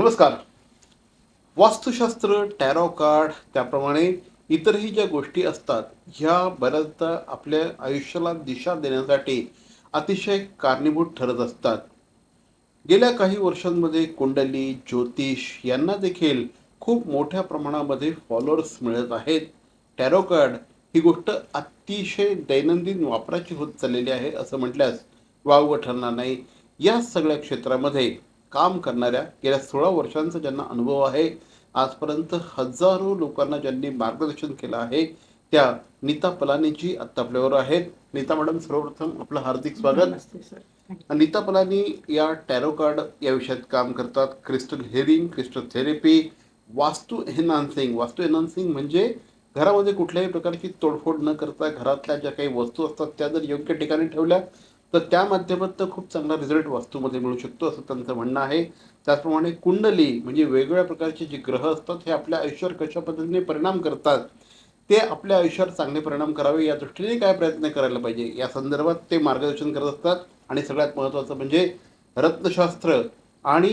नमस्कार. वास्तुशास्त्र tarot card त्याप्रमाणे इतरही ज्या गोष्टी असतात ह्या बऱ्याचदा आपल्या आयुष्याला दिशा देण्यासाठी अतिशय कारणीभूत ठरत असतात. गेल्या काही वर्षांमध्ये कुंडली ज्योतिष यांना देखील खूप मोठ्या प्रमाणामध्ये फॉलोअर्स मिळत आहेत. टॅरो कार्ड ही गोष्ट अतिशय दैनंदिन वापराची होत चाललेली आहे असं म्हटल्यास वावगं ठरणार नाही. या सगळ्या क्षेत्रामध्ये काम करणाऱ्या गेल्या सोळा वर्षांचा ज्यांना अनुभव आहे आजपर्यंत हजारो लोकांना ज्यांनी मार्गदर्शन केलं आहे त्या नीता पलानीजी आत्ता आपल्यावर आहेत. नीता मॅडम सर्वप्रथम आपलं हार्दिक स्वागत. नीता पलानी या टॅरो कार्ड या विषयात काम करतात. Crystal healing crystal therapy vastu enhancing. Vastu enhancing म्हणजे घरामध्ये कुठल्याही प्रकारची तोडफोड न करता घरातल्या ज्या काही वस्तू असतात त्या जर योग्य ठिकाणी ठेवल्या तर त्या माध्यमातून खूप चांगला रिझल्ट वास्तूमध्ये मिळू शकतो असं त्यांचं म्हणणं आहे. त्याचप्रमाणे कुंडली म्हणजे वेगवेगळ्या प्रकारचे जे ग्रह असतात हे आपल्या आयुष्यावर कशा पद्धतीने परिणाम करतात ते आपल्या आयुष्यावर चांगले परिणाम करावे या दृष्टीने काय प्रयत्न करायला पाहिजे? या संदर्भात ते मार्गदर्शन करत असतात. आणि सगळ्यात महत्त्वाचं म्हणजे रत्नशास्त्र आणि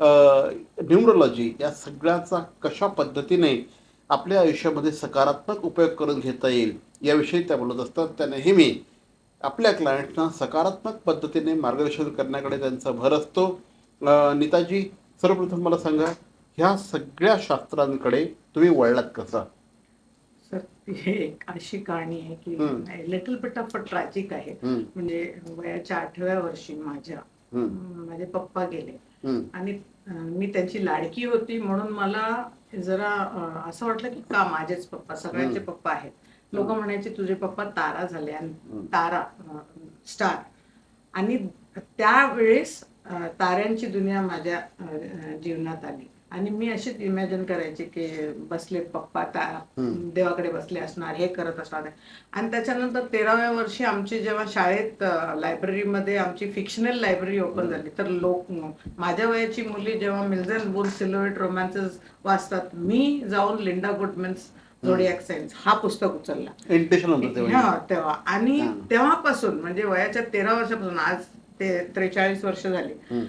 न्यूमरोलॉजी या सगळ्याचा कशा पद्धतीने आपल्या आयुष्यामध्ये सकारात्मक उपयोग करून घेता येईल याविषयी त्या बोलत असतात. त्या नेहमी आपल्या क्लायंटना सकारात्मक पद्धतीने मार्गदर्शन करण्याकडे त्यांचा भर असतो. नीताजी सर्वप्रथम मला सांगा ह्या सगळ्या शास्त्रांकडे तुम्ही वळलात कसा? सर ती एक अशी कहाणी आहे की. लिटल बिट ऑफ ट्रॅजिक आहे. म्हणजे वयाच्या आठव्या वर्षी माझ्या माझे पप्पा गेले. आणि मी त्यांची लाडकी होती म्हणून मला जरा असं वाटलं की का माझेच पप्पा सगळ्यांचे. पप्पा आहेत. लोक म्हणायचे तुझे पप्पा तारा झाले आणि. तारा स्टार आणि त्यावेळेस ताऱ्यांची दुनिया माझ्या जीवनात आली आणि मी अशीच इमॅजिन करायचे की बसले पप्पा. देवाकडे बसले असणार हे करत असणार आणि त्याच्यानंतर तेराव्या वर्षी आमची जेव्हा शाळेत लायब्ररीमध्ये आमची फिक्शनल लायब्ररी ओपन झाली तर लोक माझ्या वयाची मुली जेव्हा मिल्झन बुल सिलोएट रोमॅन्सेस वाचतात मी जाऊन लिंडा गुडमन्स झोडियाक सायन्स हा पुस्तक उचलला. होतं. हा तेव्हा. आणि हा. तेव्हापासून म्हणजे वयाच्या तेरा वर्षापासून आज ते त्रेचाळीस वर्ष झाली. हम्म,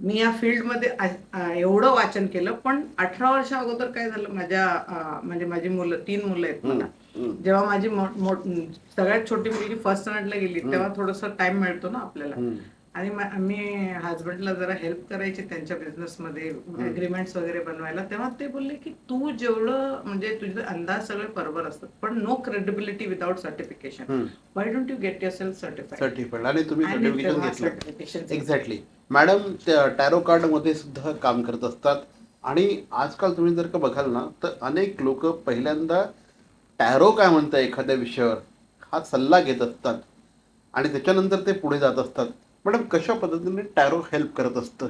मी या फील्डमध्ये आ- आ- एवढं वाचन केलं पण अठरा वर्षा अगोदर काय झालं माझ्या म्हणजे माझी मुलं तीन मुलं आहेत मला. हम्म, जेव्हा माझी मो- मो- सगळ्यात छोटी मुलगी फर्स्ट स्टँडर्डला गेली तेव्हा थोडस टाइम मिळतो ना आपल्याला. हम्म, आणि मा- हजबंडला जरा हेल्प करायची त्यांच्या बिझनेसमध्ये अग्रीमेंट्स वगैरे बनवायला. तेव्हा ते बोलले की तू जेवढं म्हणजे तुझे अंदाज सगळे बरोबर असतात पण no credibility without certification. Why don't you get yourself certified आणि तुम्ही सर्टिफिकेशन घेतलं. सर्टिफिकेशन एक्झॅक्टली मॅडम टॅरो कार्डमध्ये सुद्धा काम करत असतात. आणि आजकाल तुम्ही जर का बघाल ना तर अनेक लोक पहिल्यांदा टॅरो काय म्हणतं एखाद्या विषयावर? हा सल्ला घेत असतात. आणि त्याच्यानंतर ते पुढे जात असतात. मॅडम कशा पद्धतीने टॅरो हेल्प करत असतं?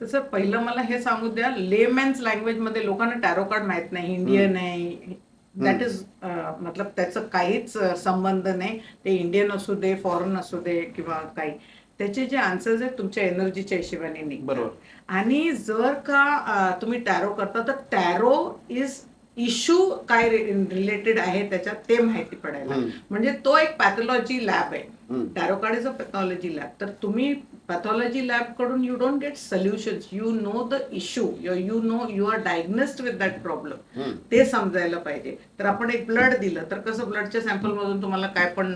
तसं पहिलं मला हे सांगू द्या लेमॅन्स लँग्वेजमध्ये लोकांना टॅरो कार्ड माहीत नाही इंडियन आहे दॅट इज मतलब त्याचं काहीच संबंध नाही. ते इंडियन असू दे फॉरेन असू दे किंवा काही. त्याचे जे आन्सर्स आहेत तुमच्या एनर्जीच्या हिशोबाने निघतात. आणि जर का तुम्ही टॅरो करता तर टॅरो इज इश्यू काय रिलेटेड आहे त्याच्यात ते माहिती पडायला. म्हणजे तो एक पॅथॉलॉजी लॅब आहे. हम्म. Tarot card is a pathology lab तर तुम्ही pathology लॅबकडून you don't get solutions you know the issue you know you are diagnosed with that problem. ते समजायला पाहिजे. तर आपण एक ब्लड दिलं तर कसं ब्लडच्या सॅम्पल मधून तुम्हाला काय पण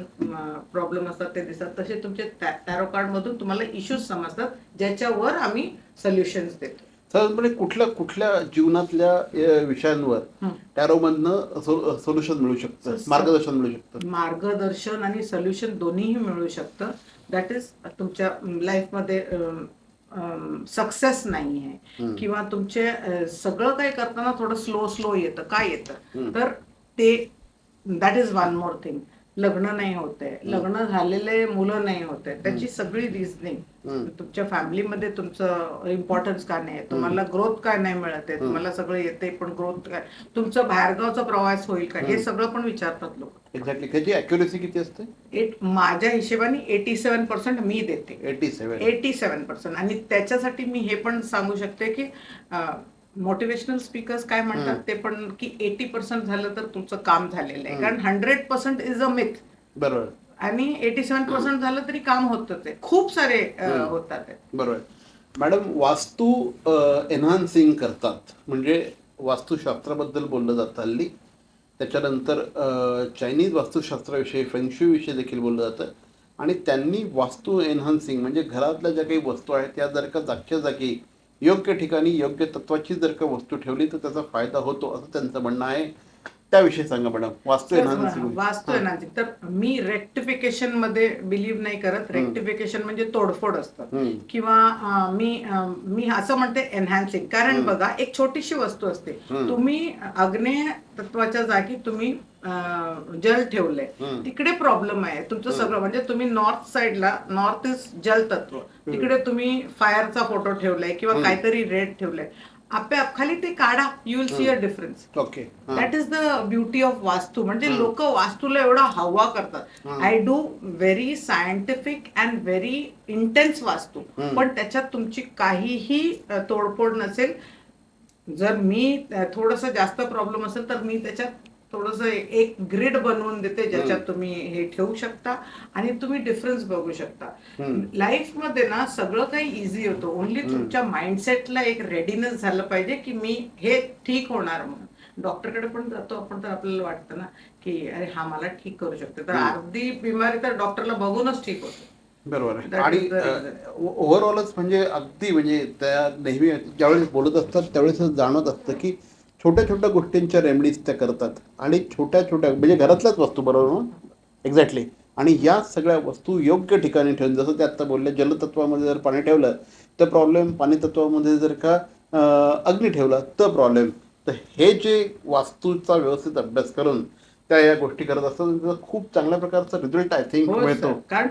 प्रॉब्लेम असतात ते दिसतात. तसे तुमचे टॅरो कार्ड मधून तुम्हाला इश्यूज समजतात ज्याच्यावर आम्ही सोल्युशन्स देतो. साधारणपणे कुठल्या कुठल्या जीवनातल्या विषयांवर. टॅरो मधनं सोल्युशन मिळू शकतं मार्गदर्शन मिळू शकतं मार्गदर्शन आणि सोल्युशन दोन्हीही मिळू शकतं दॅट इज तुमच्या लाईफमध्ये सक्सेस नाही आहे. किंवा तुमचे सगळं काही करताना थोडं स्लो स्लो येतं काय येतं. तर ते that is one more thing लग्न नाही होते लग्न झालेले मुलं नाही होते त्याची सगळी रिझनिंग. तुमच्या फॅमिलीमध्ये तुमचं इम्पॉर्टन्स का नाही तुम्हाला ग्रोथ काय नाही मिळत आहे? तुम्हाला सगळं येते पण ग्रोथ काय? तुमचं बाहेरगावचा प्रवास होईल का? हे सगळं पण विचारतात लोक. एक्झॅक्टली त्याची अॅक्युरेसी किती असते? एट माझ्या हिशेबाने एटी सेव्हन पर्सेंट मी देते. Eighty seven eighty seven percent आणि त्याच्यासाठी मी हे पण सांगू शकते की मोटिवेशनल स्पीकर्स काय म्हणतात ते पण की एटी पर्सेंट झालं तर तुमचं काम झालेलं आहे. कारण hundred percent is a myth बरोबर. आणि एटी सेव्हन पर्सेंट झालं तरी काम होतच आहे. खूप सारे होतात. बरोबर. मॅडम वास्तू एन्हान्सिंग करतात. म्हणजे वास्तुशास्त्राबद्दल बोललं जातं हल्ली. त्याच्यानंतर चायनीज वास्तुशास्त्राविषयी फेंगशूविषयी देखील बोललं जातं. आणि त्यांनी वास्तू एन्हान्सिंग म्हणजे घरातल्या ज्या काही वस्तू आहेत त्या जर का जागच्या जागी योग्य ठिकाणी योग्य तत्वाची जर का वस्तू ठेवली तर त्याचा फायदा होतो असं त्यांचं म्हणणं आहे. त्याविषयी सांगा मॅडम. वास्तू एनहान्सिंग तर मी रेक्टिफिकेशनमध्ये बिलीव्ह नाही करत. रेक्टिफिकेशन म्हणजे तोडफोड असतं. हम्म. किंवा अं, मी अं, मी असं म्हणते एनहान्सिंग कारण. बघा एक छोटीशी वस्तू असते. हम्म. तुम्ही अग्नेय तत्वाच्या जागी तुम्ही अं, जल ठेवलंय. हम्म. तिकडे प्रॉब्लेम आहे. तुमचं सगळं म्हणजे तुम्ही नॉर्थ साइडला नॉर्थ इज जल तत्व. तिकडे तुम्ही फायरचा फोटो ठेवलाय किंवा. काहीतरी रेड ठेवलंय. आपोआप खाली ते काढा you will see a difference okay. That is the beauty of vastu म्हणजे. लोक वास्तूला एवढा हवा करतात. I do very scientific and very intense vastu. पण त्याच्यात तुमची काहीही तोडफोड नसेल जर मी थोडस जास्त प्रॉब्लेम असेल तर मी त्याच्यात थोडस एक ग्रिड बनवून देते ज्याच्यात तुम्ही हे ठेवू शकता आणि तुम्ही डिफरन्स बघू शकता. लाईफमध्ये ना सगळं काही इझी होतं ओनली. तुमच्या माइंडसेटला एक रेडीनेस झालं पाहिजे की मी हे ठीक होणार म्हणून डॉक्टरकडे पण जातो आपण तर आपल्याला वाटतं ना की अरे हा मला ठीक करू शकतो तर. अर्धी बिमारी तर डॉक्टरला बघूनच ठीक होते बरोबर आणि. ओव्हरऑलच म्हणजे अगदी म्हणजे त्या नेहमी ज्यावेळेस बोलत असतात त्यावेळेस जाणवत असतं की छोट्या छोट्या गोष्टींच्या रेमडीज त्या करतात आणि छोट्या छोट्या म्हणजे घरातल्याच वस्तू बरोबर एक्झॅक्टली आणि या सगळ्या वस्तू योग्य ठिकाणी ठेवून जसं ते आता बोलले जलतत्वामध्ये जर पाणी ठेवलं तर प्रॉब्लेम पाणी तत्वामध्ये जर का अग्नी ठेवला तर प्रॉब्लेम तर हे जे वास्तूचा व्यवस्थित अभ्यास करून त्या या गोष्टी करत असतात खूप चांगल्या प्रकारचा रिझल्ट आय थिंक मिळतो. कारण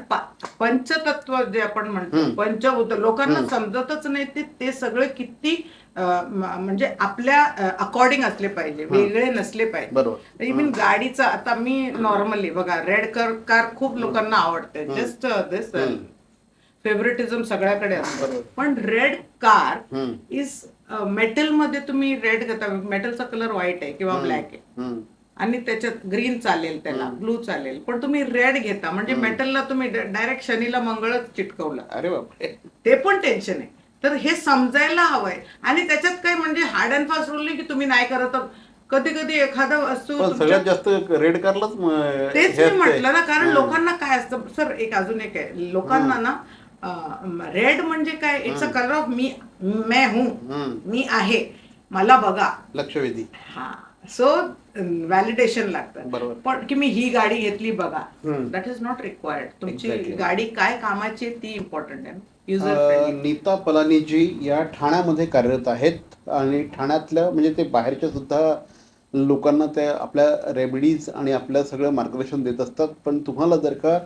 पंचतत्व जे आपण म्हणतो. पंचभूत लोकांना. समजतच नाही ते सगळे किती म्हणजे आपल्या अकॉर्डिंग असले पाहिजे वेगळे नसले पाहिजे बरोबर इव्हन गाडीचा आता मी नॉर्मली बघा रेड कार कार खूप लोकांना आवडते. जस्ट दिस. फेवरेटिझम सगळ्याकडे असतं. पण रेड कार. इज मेटलमध्ये तुम्ही रेड घेता मेटलचा कलर व्हाईट आहे किंवा. ब्लॅक आहे. आणि त्याच्यात ग्रीन चालेल त्याला. ब्लू चालेल पण तुम्ही रेड घेता म्हणजे. मेटलला तुम्ही डायरेक्ट शनीला मंगळच चिटकवलं अरे बापरे ते पण टेन्शन आहे तर हे समजायला हवंय. आणि त्याच्यात काय म्हणजे हार्ड अँड फास्ट रूल नाही की तुम्ही नाही करत. कधी कधी एखादा वस्तू तुमच्या- सगळ्यात जास्त रेड कारलाच तेच मी असते. म्हटलं ना कारण. लोकांना काय असतं सर एक अजून एक आहे. लोकांना ना रेड म्हणजे काय? It's a. कलर ऑफ मी मैं हूं. मी आहे. मला बघा. लक्षवेधी. हा. सो व्हॅलिडेशन लागतं. बरोबर. पण की मी ही गाडी घेतली बघा. दॅट इज नॉट रिक्वायर्ड तुमची. गाडी काय कामाची ती इम्पॉर्टंट आहे. अं, नीता पलानीजी या ठाण्यामध्ये कार्यरत आहेत आणि ठाण्यातल्या म्हणजे ते बाहेरच्या सुद्धा लोकांना त्या आपल्या रेमेडीज आणि आपल्या सगळं मार्गदर्शन देत असतात. पण तुम्हाला जर का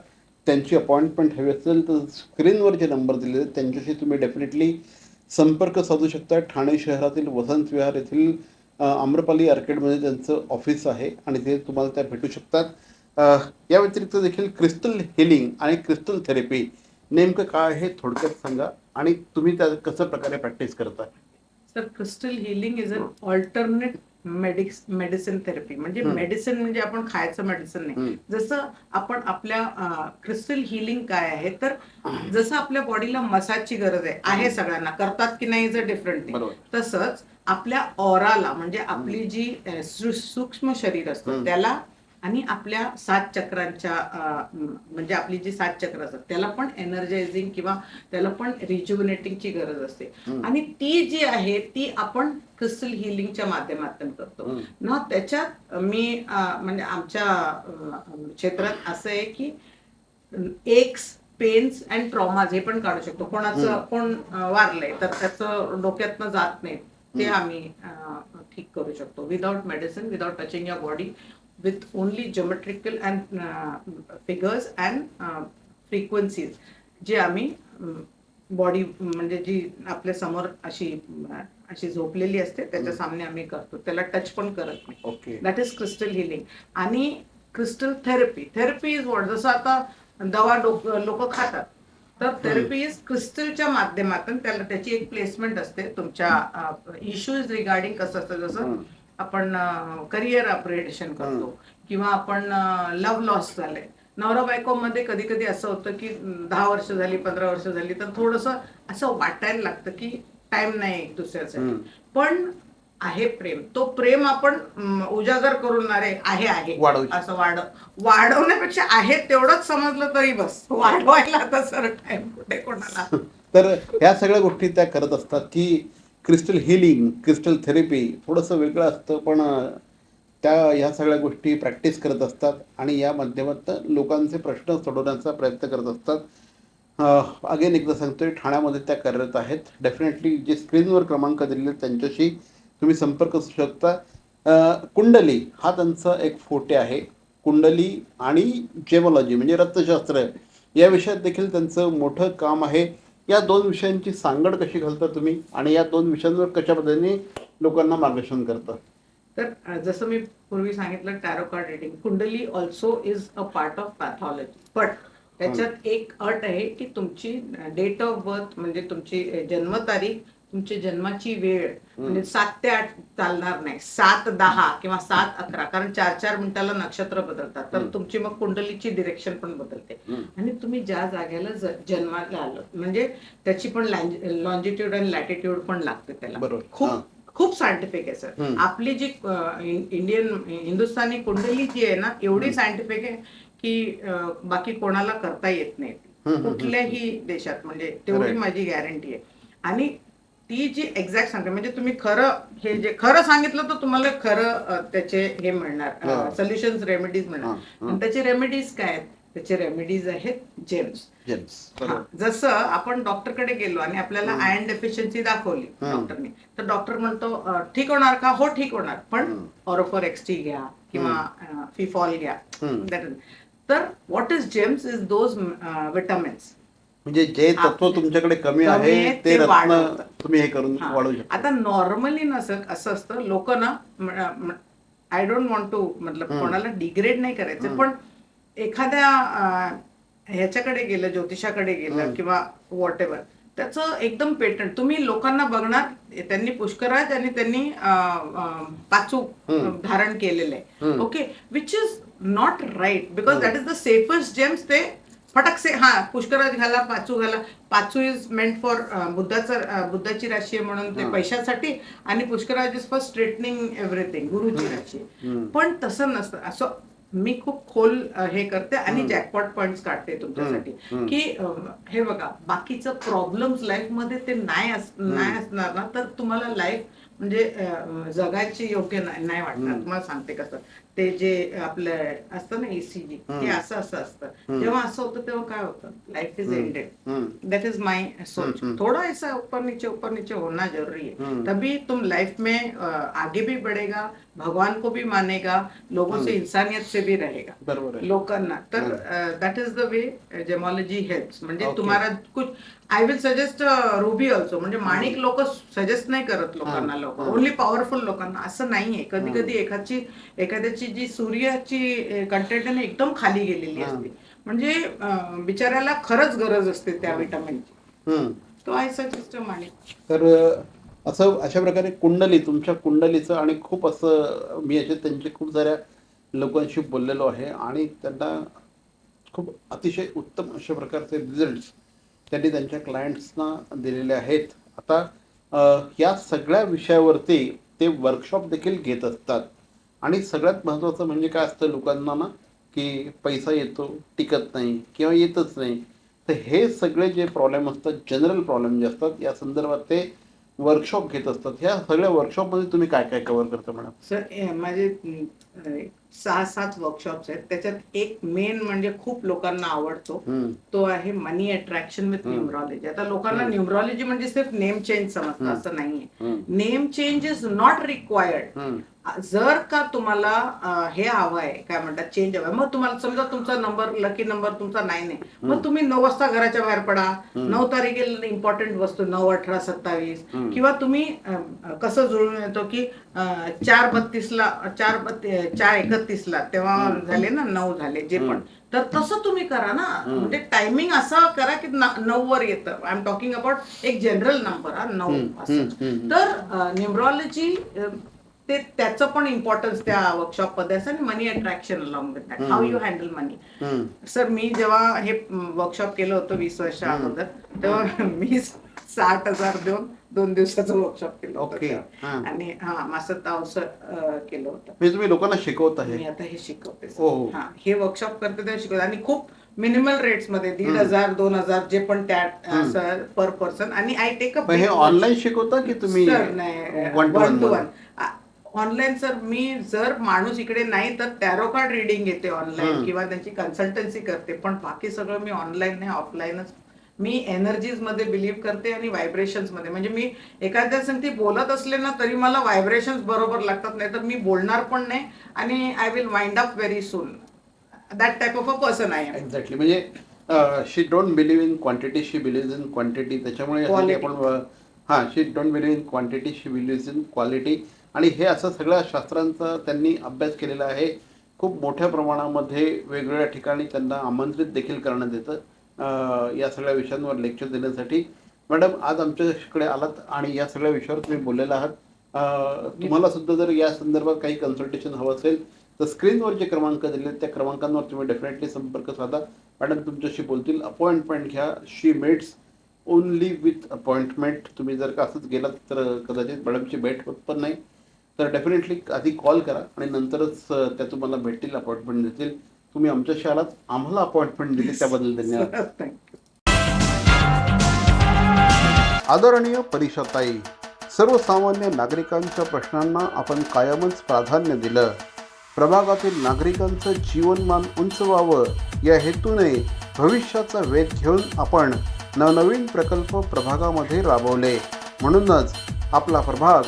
त्यांची अपॉइंटमेंट हवी असेल तर स्क्रीनवर जे नंबर दिलेले आहेत त्यांच्याशी तुम्ही डेफिनेटली संपर्क साधू शकता. ठाणे शहरातील वसंत विहार येथील अं, आम्रपाली आर्केडमध्ये त्यांचं ऑफिस आहे आणि ते तुम्हाला त्या भेटू शकतात. अं, या व्यतिरिक्त देखील क्रिस्टल हिलिंग आणि क्रिस्टल थेरपी नेमकं काय आहे थोडक्यात सांगा. आणि तुम्ही त्या कसं प्रकारे प्रॅक्टिस करता sir crystal healing is an alternate medics medicine therapy म्हणजे हं. मेडिसिन म्हणजे आपण खायचं मेडिसिन नाही. हं. जसं आपण आपल्या क्रिस्टल हिलिंग काय आहे तर जसं आपल्या बॉडीला मसाजची गरज आहे आहे सगळ्यांना. करतात की नाही इज अ डिफरंट तसंच आपल्या ऑराला म्हणजे आपली जी सूक्ष्म शरीर असतं. त्याला आणि आपल्या सात चक्रांच्या म्हणजे आपली जी सात चक्र असतात त्याला पण एनर्जायझिंग किंवा त्याला पण रिज्युनेटिंगची गरज असते. आणि ती जी आहे ती आपण क्रिस्टल हिलिंगच्या माध्यमातून करतो. ना त्याच्यात मी म्हणजे आमच्या क्षेत्रात असं आहे की एक्स पेन्स अँड ट्रॉमाज हे पण काढू शकतो कोणाचं. कोण वारलंय तर त्याचं डोक्यातनं जात नाही ते. आम्ही ठीक करू शकतो without medicine without touching your body with only geometrical and figures and frequencies जे आम्ही बॉडी म्हणजे जी आपल्यासमोर अशी अशी झोपलेली असते त्याच्या. सामने आम्ही करतो. त्याला टच पण करत नाही. Okay. That is crystal healing आणि crystal therapy therapy is what जसं आता दवा लोक खातात तर थेरपी इज क्रिस्टलच्या माध्यमातून त्याला त्याची एक प्लेसमेंट असते. तुमच्या इश्यूज रिगार्डिंग कसं असतं जसं. आपण करिअर अपग्रेडेशन करतो. किंवा आपण लव्ह लॉस झालंय नवरा बायको मध्ये कधी कधी असं होतं की दहा वर्ष झाली पंधरा वर्ष झाली तर थोडस असं वाटायला लागतं की टाइम नाही एक दुसऱ्यासाठी. पण आहे प्रेम. तो प्रेम आपण उजागर करून अरे आहे आहे. वाढवू असं वाढ वाढवण्यापेक्षा आहे तेवढंच समजलं तरी बस. वाढवायला आता सर टाइम कुठे कोणाला? तर ह्या सगळ्या गोष्टी त्या करत असतात की क्रिस्टल हिलिंग क्रिस्टल थेरपी थोडंसं वेगळं असतं पण त्या ह्या सगळ्या गोष्टी प्रॅक्टिस करत असतात आणि या माध्यमातून लोकांचे प्रश्न सोडवण्याचा प्रयत्न करत असतात. अगेन एकदा सांगतोय ठाण्यामध्ये त्या कार्यरत आहेत. डेफिनेटली जे स्क्रीनवर क्रमांक दिलेले आहेत, त्यांच्याशी तुम्ही संपर्क असू शकता. कुंडली हा त्यांचा एक फोटे आहे. कुंडली आणि जेमॉलॉजी म्हणजे रक्तशास्त्र या विषयात देखील त्यांचं मोठं काम आहे. या दोन विषयांची सांगड कशी घालता तुम्ही आणि या दोन विषयांवर कशा पद्धतीने लोकांना मार्गदर्शन करता? तर जसं मी पूर्वी सांगितलं टॅरो कार्ड रिडिंग कुंडली also is a part of pathology but त्याच्यात एक अट आहे की तुमची डेट ऑफ बर्थ म्हणजे तुमची जन्मतारीख तुमची जन्माची वेळ म्हणजे सात ते आठ चालणार नाही सात दहा किंवा सात अकरा कारण चार चार मिनिटाला नक्षत्र बदलतात तर. तुमची मग कुंडलीची डिरेक्शन पण बदलते. आणि तुम्ही ज्या जागेला जन्माला आलो म्हणजे त्याची पण लॉन्जिट्यूड आणि लॅटिट्यूड पण लागते त्याला. खूप. खूप सायंटिफिक आहे सर. आपली जी इंडियन हिंदुस्थानी कुंडली जी आहे ना एवढी सायंटिफिक आहे की बाकी कोणाला करता येत नाही कुठल्याही देशात म्हणजे तेवढी. माझी गॅरंटी आहे आणि ती जी एक्झॅक्ट सांगते म्हणजे तुम्ही खरं हे जे खरं सांगितलं तर तुम्हाला खरं त्याचे हे मिळणार. सोल्युशन रेमेडीज मिळणार. त्याचे रेमेडीज काय आहेत? त्याचे रेमेडीज आहेत जेम्स जेम्स हा, बरोबर. जसं आपण डॉक्टरकडे गेलो आणि आपल्याला. आयर्न डेफिशियन्सी दाखवली. डॉक्टरने तर डॉक्टर म्हणतो "अ, ठीक होणार का? हो ठीक होणार. पण. ऑरोफर एक्सटी घ्या किंवा फिफॉल घ्या. तर what is gems is those vitamins म्हणजे जे तत्व तुमच्याकडे कमी आहे ते रत्न. तुम्ही हे करून वाढवू शकता आता नॉर्मली नसं असं असतं लोक ना आय डोंट वॉन्ट टू मतलब. कोणाला डिग्रेड नाही करायचं. पण एखाद्या ह्याच्याकडे गेलं ज्योतिषाकडे गेलं. किंवा वॉट एव्हर त्याचं एकदम पेटंट तुम्ही लोकांना बघणार त्यांनी पुष्कराज आणि त्यांनी पाचू. धारण केलेलं आहे. Okay which is not right because. That is the safest gems ते फटकसे हा पुष्कराज घाला पाचू घाला पाचू इज मेंट फॉर बुद्धाचं बुद्धाची राशी आहे म्हणून ते. पैशासाठी आणि Pushkaraj is for straightening everything गुरुची राशी. पण तसं नसतं असं मी खूप खोल हे करते आणि. जॅकपॉट पॉइंट काढते तुमच्यासाठी. की हे बघा बाकीचं प्रॉब्लेम्स लाईफमध्ये ते नाही नाही असणार ना तर तुम्हाला लाईफ म्हणजे जगायची योग्य नाही वाटणार. तुम्हाला सांगते कसं ते जे आपलं असतं ना एसीजी ते. असं असं असतं. जेव्हा असं होतं तेव्हा काय होतं life is. Ended. That is my सोच. थोड़ा ऐसा ऊपर नीचे ऊपर नीचे होना जरूरी है. तभी तुम लाइफ में आगे भी बढ़ेगा भगवान को भी मानेगा लोगों से. इंसानियत से भी रहेगा लोकांना तर. That is the way gemology helps म्हणजे. तुम्हाला कुछ I will suggest ruby also म्हणजे माणिक लोक सजेस्ट नाही करत लोकांना. लोक. ओनली पॉवरफुल लोकांना असं नाहीये कधी. कधी एखादची एखाद्याची जी सूर्याची कंटेंट आहे एकदम खाली गेलेली. असते. म्हणजे बिचाऱ्याला खरंच गरज असते त्या विटामिनची. तो आय सजेस्ट माणिक तर असं अशा प्रकारे कुंडली तुमच्या कुंडलीचं आणि खूप असं मी असे त्यांचे खूप साऱ्या लोकांशी बोललेलो आहे आणि त्यांना खूप अतिशय उत्तम अशा प्रकारचे रिझल्ट त्यांनी त्यांच्या क्लायंट्सना दिलेले आहेत. आता या सगळ्या विषयावरती ते वर्कशॉप देखील घेत असतात. आणि सगळ्यात महत्त्वाचं म्हणजे काय असतं लोकांना ना की पैसा येतो टिकत नाही किंवा येतच नाही. तर हे सगळे जे प्रॉब्लेम असतात जनरल प्रॉब्लेम जे असतात या संदर्भात ते वर्कशॉप घेत असतात. ह्या सगळ्या वर्कशॉपमध्ये तुम्ही काय काय कव्हर करता मॅडम सर माझे सहा सात वर्कशॉप्स आहेत त्याच्यात एक मेन म्हणजे खूप लोकांना आवडतो तो आहे मनी अट्रॅक्शन विथ. न्यूमरॉलॉजी आता लोकांना. न्यूमरॉलॉजी म्हणजे सिर्फ नेम चेंज समजतं. असं नाहीये name change is not required जर का तुम्हाला हे हवंय काय म्हणतात चेंज हवाय मग तुम्हाला समजा तुमचा नंबर लकी नंबर तुमचा आहे हम्म. मग तुम्ही नऊ वाजता घराच्या बाहेर पडा. नऊ तारखेला इम्पॉर्टंट वस्तू नऊ अठरा सत्तावीस. किंवा तुम्ही कसं जुळून येतो की चार बत्तीसला चार बत्ती चार एकतीसला तेव्हा. झाले ना नऊ झाले जे पण. तर तसं तुम्ही करा ना. म्हणजे टायमिंग असं करा की नऊ वर येतं आय एम टॉकिंग अबाउट एक जनरल नंबर हा नऊ असं. तर न्युमरॉलॉजी ते त्याचं पण इम्पॉर्टन्स त्या वर्कशॉपमध्ये असं आणि money attraction along with that how you handle money. Sir मी जेव्हा हे वर्कशॉप केलं होतं वीस वर्षा. अगोदर तेव्हा मी साठ हजार देऊन दोन दिवसाचं वर्कशॉप केलं होतं ओके तेव्हा. हा आणि हा मास्टर तावसं केलं होतं म्हणजे तुम्ही लोकांना शिकवत मी आहे आता हे शिकवते. हो, हो. हा वर्कशॉप करते तेव्हा शिकवते आणि खूप मिनिमल रेट्समध्ये दीड. हजार दोन हजार जे पण त्या. पर पर्सन आणि आय टेक अ पण हे ऑनलाईन शिकवता की तुम्ही one to one online sir मी जर माणूस इकडे नाही तर टॅरो कार्ड रिडिंग घेते ऑनलाईन. किंवा त्यांची कन्सल्टन्सी करते पण बाकी सगळं मी ऑनलाईन नाही ऑफलाईनच मी एनर्जीजमध्ये बिलीव्ह करते आणि व्हायब्रेशन्समध्ये. म्हणजे मी एखाद्या संगती बोलत असले ना तरी मला व्हायब्रेशन्स बरोबर लागतात. नाही तर मी बोलणार पण नाही आणि I will wind up very soon that type of a person I am exactly म्हणजे she don't believe in quantity she believe in quantity त्याच्यामुळे. आपण हां she don't believe in quantity she believe in quality आणि हे असं सगळ्या शास्त्रांचा त्यांनी अभ्यास केलेला आहे. खूप मोठ्या प्रमाणामध्ये वेगवेगळ्या ठिकाणी त्यांना आमंत्रित देखील करण्यात येतं. या सगळ्या विषयांवर लेक्चर देण्यासाठी. मॅडम आज आमच्याकडे आलात आणि या सगळ्या विषयावर तुम्ही बोललेला आहात. तुम्हाला सुद्धा जर या संदर्भात काही कन्सल्टेशन हवं असेल तर स्क्रीनवर जे क्रमांक दिले त्या क्रमांकांवर तुम्ही डेफिनेटली संपर्क साधा. मॅडम तुमच्याशी बोलतील अपॉइंटमेंट घ्या. She meets only with appointment तुम्ही जर का असंच गेलात तर कदाचित मॅडमची भेट होत पण नाही. तर डेफिनेटली आधी कॉल करा आणि नंतरच त्या तुम्हाला भेटतील अपॉइंटमेंट देतील. तुम्ही आमच्याशी आलात आम्हाला अपॉइंटमेंट दिली त्याबद्दल धन्यवाद. थँक्यू आदरणीय परिषदाई सर्वसामान्य नागरिकांच्या प्रश्नांना आपण कायमच प्राधान्य दिलं. प्रभागातील नागरिकांचं जीवनमान उंच व्हावं या हेतूने भविष्याचा वेध घेऊन आपण नवनवीन प्रकल्प प्रभागामध्ये राबवले. म्हणूनच आपला प्रभाग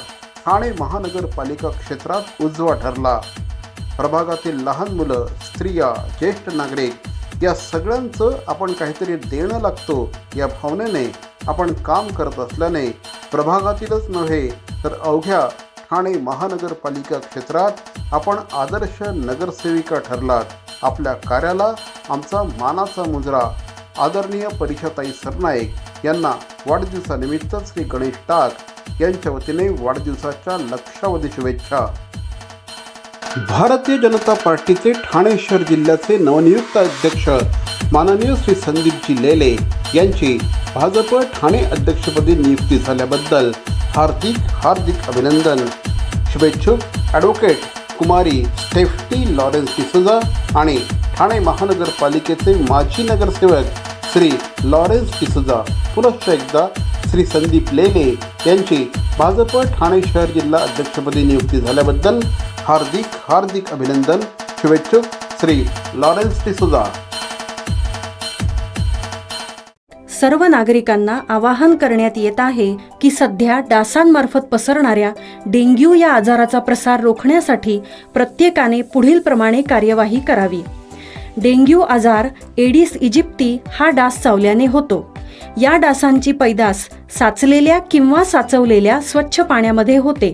ठाणे महानगरपालिका क्षेत्रात उजवा ठरला. प्रभागातील लहान मुलं स्त्रिया ज्येष्ठ नागरिक या सगळ्यांचं आपण काहीतरी देणं लागतो या भावनेने आपण काम करत असल्याने प्रभागातीलच नव्हे तर अवघ्या ठाणे महानगरपालिका क्षेत्रात आपण आदर्श नगरसेविका ठरलात. आपल्या कार्याला आमचा मानाचा मुजरा आदरणीय परिषदाई सरनाईक यांना वाढदिवसानिमित्त श्री गणेश टाक यांच्या वतीने वाढदिवसाच्या लक्षावधी शुभेच्छा. भारतीय जनता पार्टीचे ठाणे शहर जिल्ह्याचे नवनियुक्त अध्यक्ष माननीय श्री संदीपजी लेले यांची भाजप ठाणे अध्यक्षपदी नियुक्ती झाल्याबद्दल हार्दिक हार्दिक अभिनंदन. शुभेच्छुक advocate Kumari Steffy Lawrence D'Souza आणि ठाणे महानगरपालिकेचे माजी नगरसेवक श्री लॉरेन्स डिसुजा. पुनश्च एकदा श्री संदीप लेले यांची भाजप ठाणे शहर जिल्हा अध्यक्षपदी नियुक्ती झाल्याबद्दल हार्दिक हार्दिक अभिनंदन शुभेच्छुक श्री लॉरेन्स डिसुजा सर्व नागरिकांना आवाहन करण्यात येत आहे की सध्या डासांमार्फत पसरणाऱ्या डेंग्यू या आजाराचा प्रसार रोखण्यासाठी प्रत्येकाने पुढीलप्रमाणे कार्यवाही करावी. डेंग्यू आजार एडिस इजिप्ती हा डास चावल्याने होतो. या डासांची पैदास साचलेल्या किंवा साचवलेल्या स्वच्छ पाण्यामध्ये होते.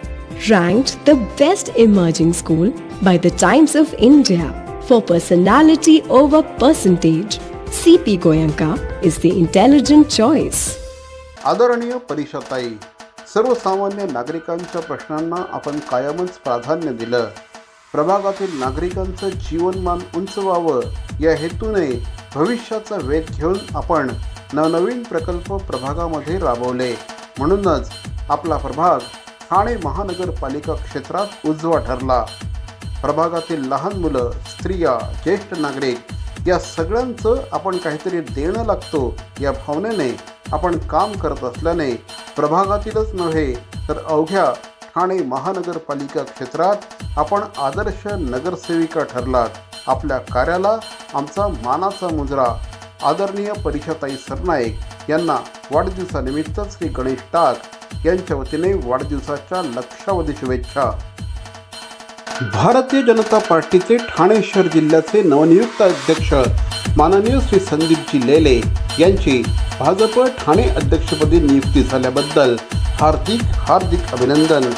Ranked the best emerging school by the Times of India for personality over percentage. CP Goyanka is the intelligent choice. आदरणीय परिषदाई सर्वसामान्य नागरिकांच्या प्रश्नांना आपण कायमच प्राधान्य दिलं प्रभागातील नागरिकांचं जीवनमान उंच व्हावं या हेतूने भविष्याचा वेध घेऊन आपण नवनवीन प्रकल्प प्रभागामध्ये राबवले म्हणूनच आपला प्रभाग ठाणे महानगरपालिका क्षेत्रात उजवा ठरला. प्रभागातील लहान मुलं स्त्रिया ज्येष्ठ नागरिक या सगळ्यांचं आपण काहीतरी देणं लागतो या भावनेने आपण काम करत असल्याने प्रभागातीलच नव्हे तर अवघ्या ठाणे महानगरपालिका क्षेत्रात आपण आदर्श नगरसेविका ठरलात. आपल्या कार्याला आमचा मानाचा मुजरा. आदरणीय परिषदाई सरनाईक यांना वाढदिवसानिमित्तच श्री गणेश टाक यांच्या वतीने वाढदिवसाच्या लक्षावधी शुभेच्छा. भारतीय जनता पार्टीचे ठाणे शहर जिल्ह्याचे नवनियुक्त अध्यक्ष माननीय श्री संदीपजी लेले यांची भाजप ठाणे अध्यक्षपदी नियुक्ती झाल्याबद्दल हार्दिक हार्दिक अभिनंदन.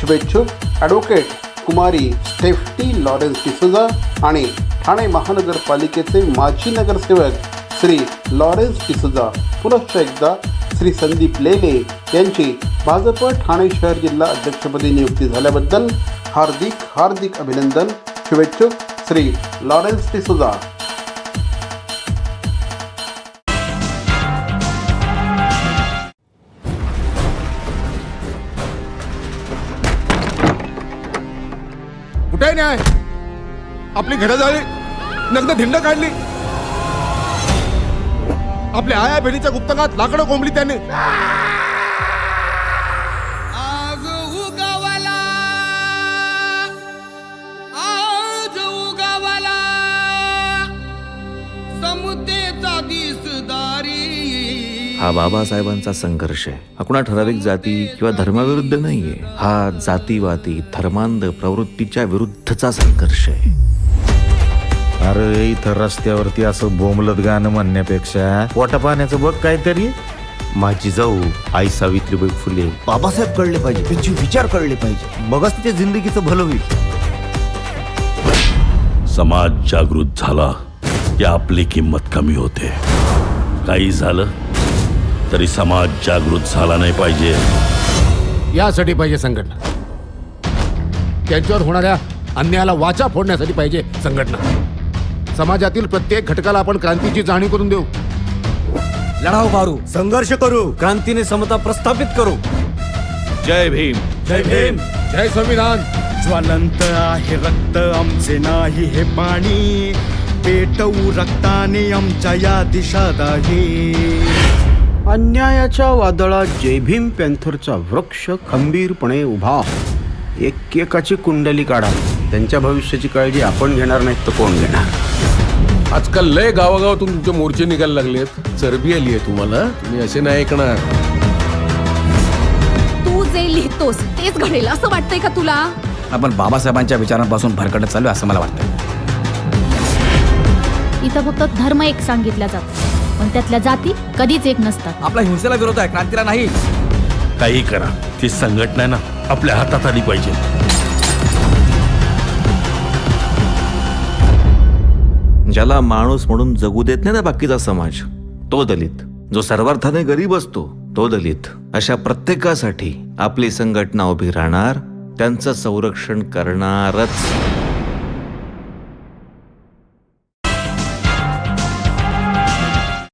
शुभेच्छुक ॲडव्होकेट कुमारी स्टेफ्टी लॉरेन्स डिसोजा आणि ठाणे महानगरपालिकेचे माजी नगरसेवक श्री लॉरेन्स डिसोजा. पुनश्च एकदा श्री संदीप लेले यांची भाजप ठाणे शहर जिल्हा अध्यक्षपदी नियुक्ती झाल्याबद्दल हार्दिक हार्दिक अभिनंदन. शुभेच्छुक श्री लॉरेन्स डिसुजा. कुठे न्याय? आपली घरं झाली. नग्न धिंड काढली. आपल्या आया बहिणीच्या गुप्तकात लाकडं कोंबली त्यांनी. हा बाबासाहेबांचा संघर्ष आहे. हा कुणा ठराविक जाती किंवा धर्माविरुद्ध नाहीये. हा जातीवादी धर्मांध प्रवृत्तीच्या विरुद्धचा संघर्ष आहे. अरे इथं रस्त्यावरती असं बोंबलत गाणं म्हणण्यापेक्षा पोटा पाण्याचं बघ काहीतरी. माझी जाऊ आई सावित्रीबाई फुले. बाबासाहेब कळले पाहिजे त्यांचे विचार कळले पाहिजे. मगच तिच्या जिंदगीचं भलं होईल. समाज जागृत झाला की आपली किंमत कमी होते. काही झालं तरी समाज जागृत झाला नाही पाहिजे. यासाठी पाहिजे संघटना. त्यांच्यावर होणाऱ्या अन्यायाला वाचा फोडण्यासाठी पाहिजे संघटना. समाजातील प्रत्येक घटकाला आपण क्रांतीची जाणीव करून देऊ. लढाऊ मारू. संघर्ष करू. क्रांतीने समता प्रस्थापित करू. जय भीम. जय भीम. जय संविधान. ज्वलंत आहे रक्त आमचे नाही हे पाणी. पेटवू रक्ताने आमच्या या दिशा दाही अन्यायाच्या वादळात जय भीम पॅन्थरचा वृक्ष खंबीरपणे उभा. एकेकाची कुंडली काढा. त्यांच्या भविष्याची काळजी आपण घेणार नाहीत तर कोण घेणार? आजकाल लय गावागावातून तुमचे मोर्चे निघायला लागलेत. चरबी आली आहे तुम्हाला. तुम्ही असे नाही ऐकणार. तू जे लिहितोस तेच घडेल. असं वाटतंय का तुला? आपण बाबासाहेबांच्या विचारांपासून भरकटत चालू असं मला वाटतं इथं फक्त धर्म एक सांगितला जातो. पण त्यातल्या जाती कधीच एक नसतात. आपला हिंसेला विरोध आहे क्रांतीला नाही. काही करा. ती संघटना ना आपल्या हातात आली पाहिजे. ज्याला माणूस म्हणून जगू देत नाही ना बाकीचा समाज तो दलित. जो सर्वार्थाने गरीब असतो तो दलित. अशा प्रत्येकासाठी आपली संघटना उभी राहणार त्यांचं संरक्षण करणारच.